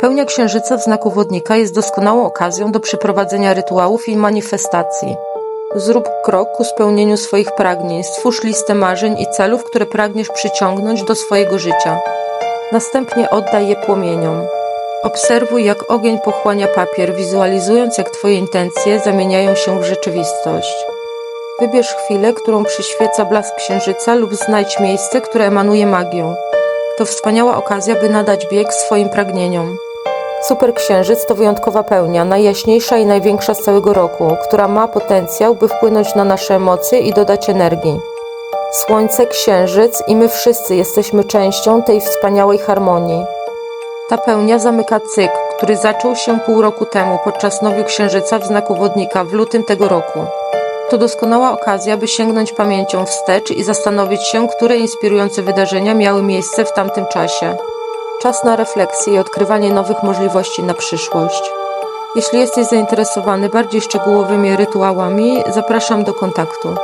Pełnia księżyca w znaku wodnika jest doskonałą okazją do przeprowadzenia rytuałów i manifestacji. Zrób krok ku spełnieniu swoich pragnień, stwórz listę marzeń i celów, które pragniesz przyciągnąć do swojego życia. Następnie oddaj je płomieniom. Obserwuj, jak ogień pochłania papier, wizualizując, jak Twoje intencje zamieniają się w rzeczywistość. Wybierz chwilę, którą przyświeca blask księżyca, lub znajdź miejsce, które emanuje magią. To wspaniała okazja, by nadać bieg swoim pragnieniom. Superksiężyc to wyjątkowa pełnia, najjaśniejsza i największa z całego roku, która ma potencjał, by wpłynąć na nasze emocje i dodać energii. Słońce, księżyc i my wszyscy jesteśmy częścią tej wspaniałej harmonii. Ta pełnia zamyka cykl, który zaczął się pół roku temu podczas nowiu księżyca w znaku wodnika w lutym tego roku. To doskonała okazja, by sięgnąć pamięcią wstecz i zastanowić się, które inspirujące wydarzenia miały miejsce w tamtym czasie. Czas na refleksję i odkrywanie nowych możliwości na przyszłość. Jeśli jesteś zainteresowany bardziej szczegółowymi rytuałami, zapraszam do kontaktu.